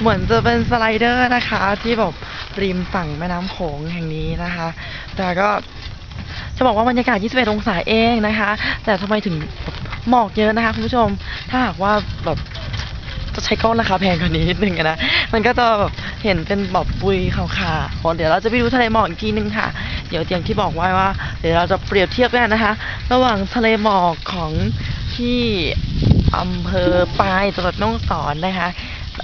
เหมือนจะเป็นสไลเดอร์นะคะ ที่แบบริมฝั่งแม่น้ำโขงแห่งนี้นะคะ แต่ก็จะบอกว่าบรรยากาศ 21 องศาเองนะคะ แต่ทำไมถึงหมอกเยอะนะคะคุณผู้ชม ถ้าหากว่าแบบจะใช้กล้องราคาแพงกว่านี้นิดนึงนะ มันก็จะแบบเห็นเป็นแบบปุยขาวๆเดี๋ยวเราจะไปดูทะเลหมอกอีกทีนึงค่ะ เดี๋ยวอย่างที่บอกไว้ว่า เดี๋ยวเราจะเปรียบเทียบกันนะคะ ระหว่างทะเลหมอกของที่อำเภอปายจังหวัดแม่ฮ่องสอนนะคะ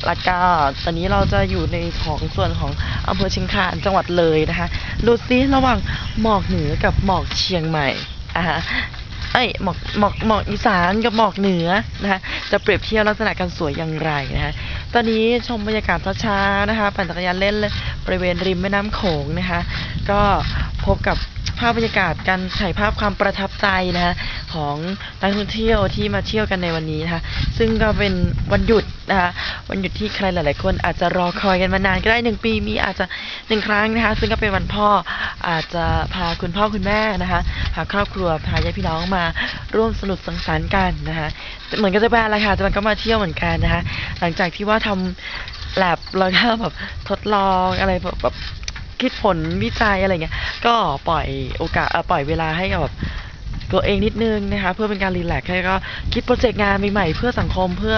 แล้วก็ตอนนี้เราจะอยู่ในของส่วนของอำเภอเชียงคานจังหวัดเลยนะคะ ดูซิระหว่างหมอกเหนือกับหมอกเชียงใหม่อะฮะเอ้หมอกหมอกหมอกอีสานกับหมอกเหนือนะคะจะเปรียบเทียบลักษณะการสวยอย่างไรนะคะตอนนี้ชมบรรยากาศช้าๆนะคะปั่นจักรยานเล่นเลยบริเวณริมแม่น้ำโขงนะคะ ก็พบกับภาพบรรยากาศการถ่ายภาพความประทับใจนะคะ ของนักท่องเที่ยวที่มาเที่ยวกันในวันนี้นะคะ ซึ่งก็เป็นวันหยุดนะคะวันหยุดที่ใครหลาย ๆ คนอาจจะรอคอยกันมานานก็ได้หนึ่งปีมีอาจจะหนึ่งครั้งนะคะ ซึ่งก็เป็นวันพ่ออาจจะพาคุณพ่อคุณแม่นะคะพาครอบครัวพาญาติพี่น้องมาร่วมสนุกสังสรรค์กันนะคะเหมือนกับเจะแบนแหละค่ะแต่มันก็มาเที่ยวเหมือนกันนะคะ หลังจากที่ว่าทำแลบแล้วก็แบบทดลองอะไรแบบคิดผลวิจัยอะไรเงี้ย ก็ปล่อยโอกาสปล่อยเวลาให้กับแบบ ตัวเองนิดนึงนะคะเพื่อเป็นการรีแลกซ์ให้ก็คิดโปรเจกต์งานใหม่ๆเพื่อสังคมเพื่อ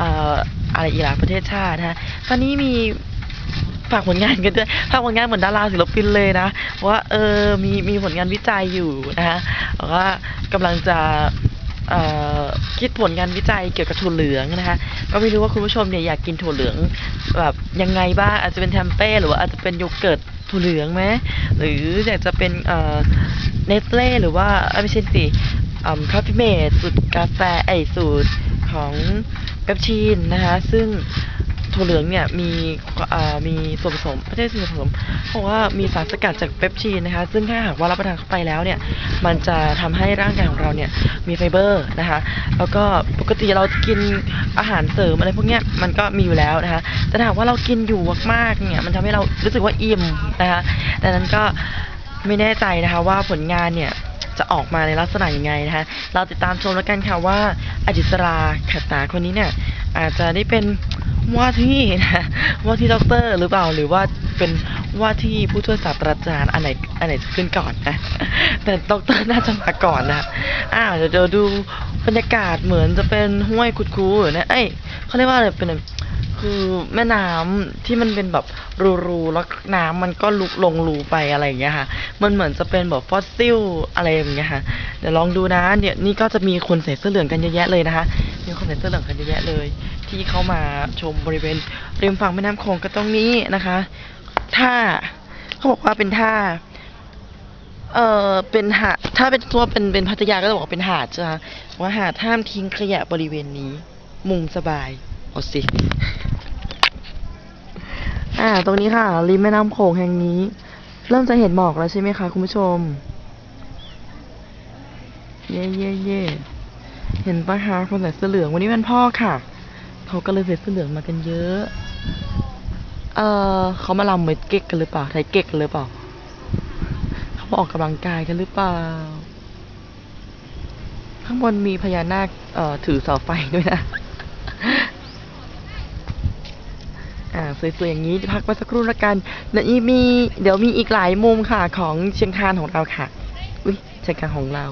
อออะไรอีกล่ะประเทศชาตินะคะตอนนี้มีฝากผลงานกันด้วยฝากผลงานเหมือนดาราศิลปินเลยนะ ว่าเออมีมีผลงานวิจัยอยู่นะคะแล้วก็กำลังจะคิดผลงานวิจัยเกี่ยวกับถั่วเหลืองนะคะ ก็ไม่รู้ว่าคุณผู้ชมเนี่ยอยากกินถั่วเหลืองแบบยังไงบ้างอาจจะเป็นแทมเป้หรือว่าอาจจะเป็นโยเกิร์ต ถั่วเหลืองไหมหรืออยากจะเป็นเอ่อเนสเล่หรือว่าอไม่ใช่สิคาเฟ่เมดสูตรกาแฟไอสูตรของเปปชีนนะคะ ซึ่ง ถั่วเหลืองเนี่ยมีมีส่วนผสมไม่ใช่ส่วนผสมเพราะว่ามีสารสกัดจากเปปชีนนะคะ ซึ่งถ้าหากว่ารับประทานเข้าไปแล้วเนี่ยมันจะทำให้ร่างกายของเราเนี่ยมีไฟเบอร์นะคะ แล้วก็ปกติเรากินอาหารเสริมอะไรพวกเนี้ยมันก็มีอยู่แล้วนะคะ แต่ถ้าหากว่าเรากินอยู่มากๆเนี่ยมันทำให้เรารู้สึกว่าอิ่มนะคะดังนั้นก็ไม่แน่ใจนะคะว่าผลงานเนี่ยจะออกมาในลักษณะยังไงนะคะ เราติดตามชมแล้วกันค่ะว่าอดิศราขัดตาคนนี้เนี่ยอาจจะได้เป็น ว่าที่นะว่าที่ด็อกเตอร์หรือเปล่าหรือว่าเป็นว่าที่ผู้ช่วยศาสตราจารย์อันไหนอันไหนจะขึ้นก่อนนะ แต่ด็อกเตอร์น่าจะมาก่อนนะอ้าวเดี๋ยวเดี๋ยวดูบรรยากาศเหมือนจะเป็นห้วยคุดคูนะเอ้ยเขาเรียกว่าอะไรเป็นคือแม่น้ำที่มันเป็นแบบรูๆแล้วน้ำมันก็ลุกลงรูไปอะไรอย่างเงี้ยค่ะ มันเหมือนจะเป็นแบบฟอสซิลอะไรอย่างเงี้ยค่ะ เดี๋ยวลองดูนะ เนี่ยนี่ก็จะมีคนใส่เสื้อเหลืองกันเยอะแยะเลยนะคะ มีคนใส่เสื้อเหลืองกันเยอะแยะเลย ที่เข้ามาชมบริเวณริมฝั่งแม่น้ำโขงก็ตรงนี้นะคะท่าเขาบอกว่าเป็นท่าเออเป็นหาดถ้าเป็นตัวเป็นเป็นพัทยาก็จะบอกว่าเป็นหาดใช่ไหมว่าหาดห้ามทิ้งขยะบริเวณนี้ มุงสบายเอาสิอ่า ตรงนี้ค่ะริมแม่น้ำโขงแห่งนี้ เริ่มจะเห็นหมอกแล้วใช่ไหมคะ คุณผู้ชม เย่เย่เย่ เห็นปะคะคนใส่เสื้อเหลืองวันนี้เป็นพ่อค่ะ เขาก็เลยใส่เสื้อเหลืองมากันเยอะ เออเขามาลำเมดเก๊กกันหรือเปล่าไทยเก๊กกันหรือเปล่า เขาออกกำลังกายกันหรือเปล่า ข้างบนมีพญานาคเอ่อถือเสาไฟด้วยนะ อ่าสวยๆอย่างนี้พักไว้สักครู่ละกันเดี๋ยวอีมี เดี๋ยวมีอีกหลายมุมค่ะของเชียงคานของเราค่ะ อุ้ยเชียงคานของเรา